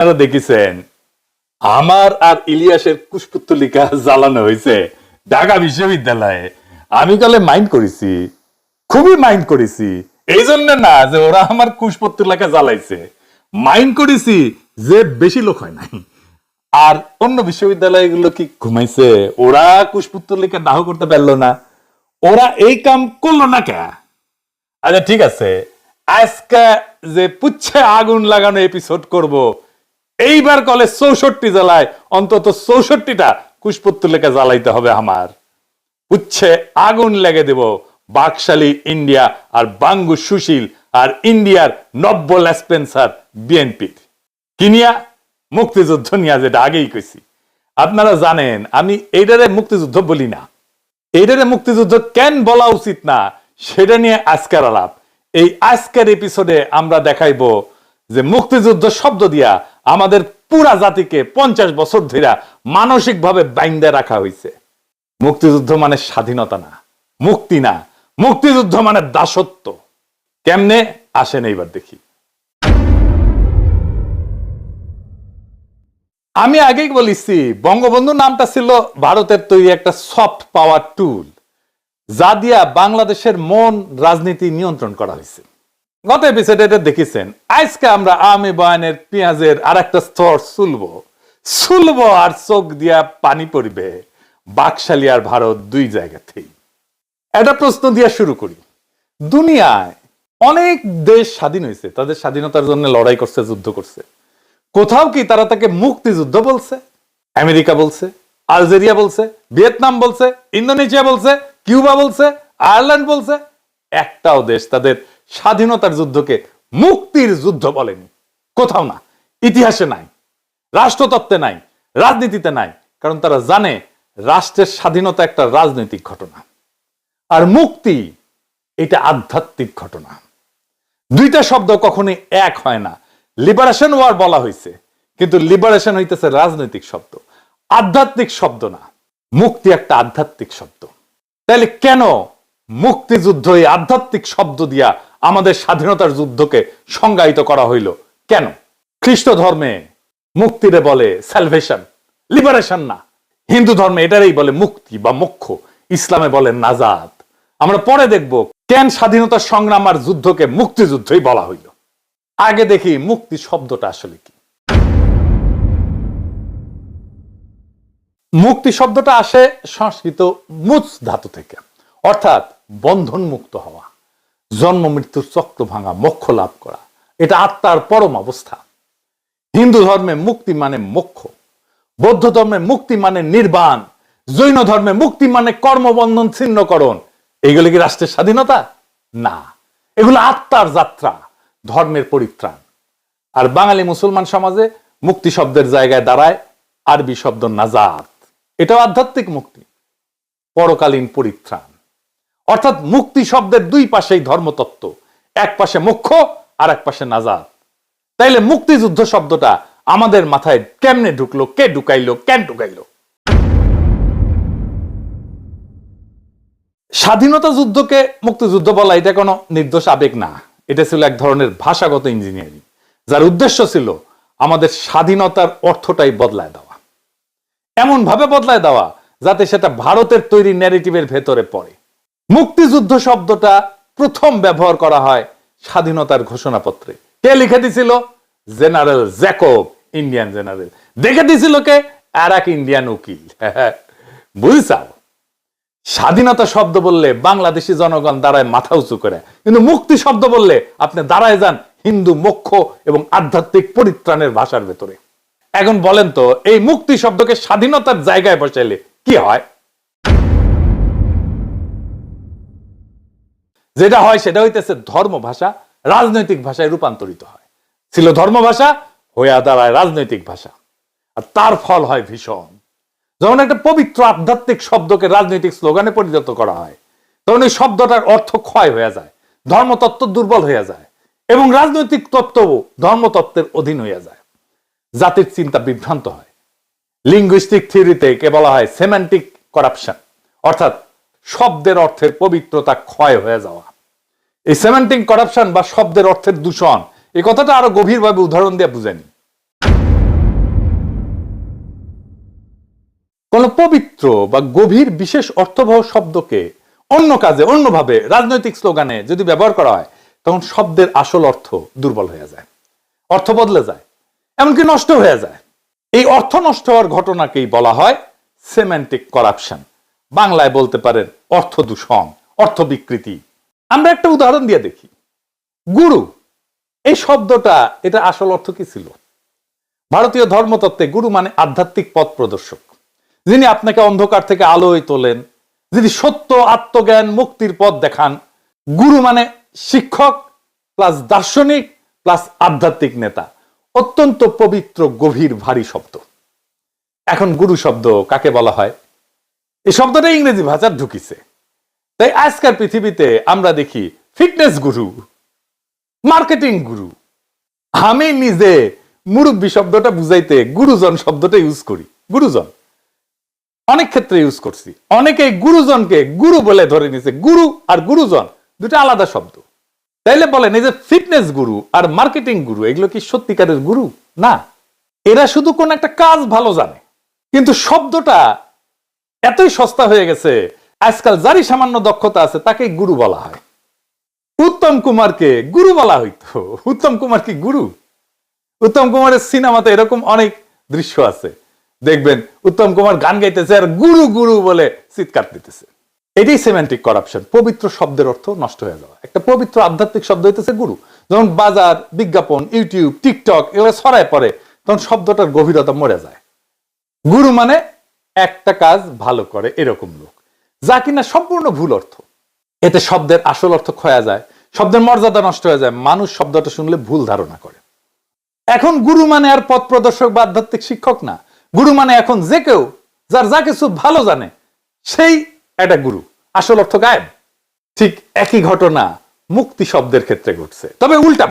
আপনারা দেখেছেন, আমার আর ইলিয়াসের কুশপুত্তলিকা জ্বালানো হয়েছে ঢাকা বিশ্ববিদ্যালয়ে। আমি কালে মাইন্ড করেছি, খুবই মাইন্ড করেছি। এই জন্য না যে ওরা আমার কুশপুত্তলিকা জ্বালাইছে। মাইন্ড করেছি যে বেশি লোক হয় নাই। আর অন্য বিশ্ববিদ্যালয়গুলো কি ঘুমাইছে? ওরা কুশপুত্তলিকা দাহ করতে পারল না। ওরা এই কাম করল না কে? আচ্ছা ঠিক আছে। আজকে যে পুচ্ছে আগুন লাগানো এপিসোড করব এইবার কলে চৌষট্টি জেলায় অন্তত চৌষট্টিটা কুশপুত্তলিকা জ্বালাইতে হবে আমার। উচ্ছে আগুন লেগে দেব বাকশালী ইন্ডিয়া আর বাঙ্গু সুশীল আর ইন্ডিয়ার নব্য লেসপেন্সার বিএনপির। কিনিয়া মুক্তিযুদ্ধ নিয়ে যেটা আগেই কইছি। আপনারা জানেন, আমি এইটারে মুক্তিযুদ্ধ বলি না। এইটারে মুক্তিযুদ্ধ কেন বলা উচিত না, সেটা নিয়ে আজকের আলাপ। এই আজকের এপিসোডে আমরা দেখাইবো যে মুক্তিযুদ্ধ শব্দ দিয়া আমাদের পুরা জাতিকে পঞ্চাশ বছর ধরে মানসিকভাবে বাইন্দে রাখা হয়েছে মুক্তিযুদ্ধ মানে স্বাধীনতা না, মুক্তি না। মুক্তিযুদ্ধ মানে দাসত্ব। কেমনে? আসেন এইবার দেখি। আমি আগেই বলেছি বঙ্গবন্ধু নামটা ছিল ভারতের তৈরি একটা সফট পাওয়ার টুল, যা দিয়া বাংলাদেশের মন রাজনীতি নিয়ন্ত্রণ করা হয়েছে গত এপিসোডে এটা দেখেছেন। আজকে আমরা আমি বয়ানের পেঁয়াজের আর একটা স্তর সুলব। সুলব আর চোখ দিয়া পানি পড়বে। বাকশালী আর ভারত দুই জায়গাতেই। একটা প্রশ্ন দিয়া শুরু করি। দুনিয়ায় অনেক দেশ স্বাধীন হয়েছে তাদের স্বাধীনতার জন্য লড়াই করছে, যুদ্ধ করছে। কোথাও কি তারা তাকে মুক্তিযুদ্ধ বলছে? আমেরিকা বলছে, আলজেরিয়া বলছে, ভিয়েতনাম বলছে, ইন্দোনেশিয়া বলছে, কিউবা বলছে, আয়ারল্যান্ড বলছে। একটাও দেশ তাদের স্বাধীনতার যুদ্ধকে মুক্তির যুদ্ধ বলেনি। কোথাও না। ইতিহাসে নাই। রাষ্ট্রতত্ত্বে নাই। রাজনীতিতে নাই। কারণ তারা জানে রাষ্ট্রের স্বাধীনতা একটা রাজনৈতিক ঘটনা। আর মুক্তি এটা আধ্যাত্মিক ঘটনা। দুইটা শব্দ কখনোই এক হয় না। লিবারেশন ওয়ার বলা হয়েছে কিন্তু লিবারেশন হইতেছে রাজনৈতিক শব্দ। আধ্যাত্মিক শব্দ না। মুক্তি একটা আধ্যাত্মিক শব্দ। তাহলে কেন মুক্তিযুদ্ধ এই আধ্যাত্মিক শব্দ দিয়া আমাদের স্বাধীনতার যুদ্ধকে সংজ্ঞায়িত করা হইল। কেন? খ্রিস্ট ধর্মে মুক্তিরে বলে স্যালভেশন লিবারেশন না। হিন্দু ধর্মে এটারই বলে মুক্তি বা মোক্ষ, ইসলামে বলে নাজাদ। আমরা পরে দেখব কেন স্বাধীনতা সংগ্রাম আর যুদ্ধকে মুক্তিযুদ্ধই বলা হইল। আগে দেখি মুক্তি শব্দটা আসলে কি। মুক্তি শব্দটা আসে সংস্কৃত মুচ ধাতু থেকে, অর্থাৎ বন্ধন মুক্ত হওয়া। জন্ম, মৃত্যুর চক্র ভাঙা, মোক্ষ লাভ করা। এটা আত্মার পরম অবস্থা। হিন্দু ধর্মে মুক্তি মানে মোক্ষ। বৌদ্ধ ধর্মে মুক্তি মানে নির্বাণ। জৈন ধর্মে মুক্তি মানে কর্মবন্ধন ছিন্নকরণ। এইগুলো কি রাষ্ট্রের স্বাধীনতা? না। এগুলো আত্মার যাত্রা, ধর্মের পরিত্রাণ। আর বাঙালি মুসলমান সমাজে মুক্তি শব্দের জায়গায় দাঁড়ায় আরবি শব্দ নাজাত। এটাও আধ্যাত্মিক মুক্তি। পরকালীন পরিত্রাণ। অর্থাৎ মুক্তি শব্দের দুই পাশেই ধর্মতত্ত্ব, এক পাশে মোক্ষ আর এক পাশে নাজাত। তাইলে মুক্তিযুদ্ধ শব্দটা আমাদের মাথায় কেমনে ঢুকলো, কে ঢুকাইলো, কেন ঢুকাইলো? স্বাধীনতা যুদ্ধকে মুক্তিযুদ্ধ বলা এটা কোনো নির্দোষ আবেগ না। এটা ছিল এক ধরনের ভাষাগত ইঞ্জিনিয়ারিং, যার উদ্দেশ্য ছিল আমাদের স্বাধীনতার অর্থটাই বদলায় দেওয়া। এমন ভাবে বদলায় দেওয়া যাতে সেটা ভারতের তৈরি ন্যারেটিভের ভেতরে পড়ে। মুক্তিযুদ্ধ শব্দটা প্রথম ব্যবহার করা হয় স্বাধীনতার ঘোষণাপত্রে। কে লিখে দিছিল? General Jacob, Indian general. দেখে দিছিল কে? আর এক ইন্ডিয়ান উকিল। বুঝছাও স্বাধীনতা শব্দ বললে বাংলাদেশি জনগণ দাঁড়ায় মাথা উঁচু করে। কিন্তু মুক্তি শব্দ বললে আপনি দাঁড়ায় যান হিন্দু মোক্ষ এবং আধ্যাত্মিক পরিত্রাণের ভাষার ভেতরে। এখন বলেন তো, এই মুক্তি শব্দকে স্বাধীনতার জায়গায় বসাইলে কি হয়? যেটা হয় সেটা হইতেছে ধর্ম ভাষা, রাজনৈতিক ভাষায় রূপান্তরিত হয়। ছিল ধর্ম ভাষা, হইয়া দাঁড়ায় রাজনৈতিক ভাষা। আর তার ফল হয় ভীষণ। যখন একটা পবিত্র আধ্যাত্মিক শব্দকে রাজনৈতিক স্লোগানে পরিণত করা হয়, তখন এই শব্দটার অর্থ ক্ষয় হয়ে যায়, ধর্মতত্ত্ব দুর্বল হয়ে যায় এবং রাজনৈতিক তত্ত্বও ধর্মতত্ত্বের অধীন হইয়া যায়। জাতির চিন্তা বিভ্রান্ত হয়। লিঙ্গুইস্টিক থিওরিতে কে বলা হয় সেমান্টিক করাপশন অর্থাৎ শব্দের অর্থের পবিত্রতা ক্ষয় হয়ে যাওয়া। এই সেমেন্টিং করাপশন বা শব্দের অর্থের দূষণ, এই কথাটা আরও গভীরভাবে উদাহরণ দিয়ে বুঝেনি কোন পবিত্র বা গভীর বিশেষ অর্থবহ শব্দকে অন্য কাজে, অন্যভাবে, রাজনৈতিক স্লোগানে যদি ব্যবহার করা হয়, তখন শব্দের আসল অর্থ দুর্বল হয়ে যায়, অর্থ বদলে যায়, এমনকি নষ্ট হয়ে যায়। এই অর্থ নষ্ট হওয়ার ঘটনাকেই বলা হয় সেমেন্টিক করাপশন বাংলায় বলতে পারেন অর্থ দূষণ, অর্থ বিকৃতি। আমরা একটা উদাহরণ দিয়ে দেখি। গুরু, এই শব্দটা, এটা আসল অর্থ কি ছিল? ভারতীয় ধর্মতত্ত্বে গুরু মানে আধ্যাত্মিক পথ প্রদর্শক। যিনি আপনাকে অন্ধকার থেকে আলোয় তোলেন, যিনি সত্য, আত্মজ্ঞান, মুক্তির পথ দেখান। গুরু মানে শিক্ষক, প্লাস দার্শনিক, প্লাস আধ্যাত্মিক নেতা। অত্যন্ত পবিত্র, গভীর, ভারী শব্দ। এখন গুরু শব্দ কাকে বলা হয়? এই শব্দটা ইংরেজি ভাষার ঢুকিছে। তাই আজকের পৃথিবীতে আমরা দেখি ফিটনেস গুরু, মার্কেটিং গুরু। আমি নিজে মুরব্বী শব্দটা বুঝাইতে গুরুজন শব্দটা ইউজ করি, গুরুজন। অনেক ক্ষেত্রে ইউজ করছি। অনেকে গুরুজনকে গুরু বলে ধরে নিছে, গুরু আর গুরুজন দুটো আলাদা শব্দ। তাইলে বলেন, এই যে ফিটনেস গুরু আর মার্কেটিং গুরু, এগুলো কি সত্যিকারের গুরু? না। এরা শুধু কোন একটা কাজ ভালো জানে, কিন্তু শব্দটা এতই সস্তা হয়ে গেছে। আজকাল যারই সামান্য দক্ষতা আছে তাকে গুরু বলা হয়। উত্তম কুমারকে গুরু বলা হইতো। উত্তম কুমার কি গুরু? উত্তম কুমারের সিনেমাতে এরকম অনেক দৃশ্য আছে। দেখবেন, উত্তম কুমার গান গাইতেছে আর গুরু গুরু বলে চিৎকার দিতেছে। এটাই সেমেন্টিক করাপশন পবিত্র শব্দের অর্থ নষ্ট হয়ে যাওয়া। একটা পবিত্র আধ্যাত্মিক শব্দ হইতেছে গুরু। যেমন বাজার, বিজ্ঞাপন ইউটিউব টিকটক এগুলো ছড়ায় পড়ে, তখন শব্দটার গভীরতা মরে যায়। গুরু মানে একটা কাজ ভালো করে এরকম লোক, যা কিনা সম্পূর্ণ ভুল অর্থ। এতে শব্দের আসল অর্থ ক্ষয়া যায়, শব্দের মর্যাদা নষ্ট হয়ে যায়, মানুষ শব্দটা শুনলে ভুল ধারণা করে। এখন গুরু মানে আর পথ প্রদর্শক বা আধ্যাত্মিক শিক্ষক না। গুরু মানে এখন যে কেউ যার যা কিছু ভালো জানে, সেই একটা গুরু। আসল অর্থ গায়েব। ঠিক একই ঘটনা মুক্তি শব্দের ক্ষেত্রে ঘটছে। তবে উল্টা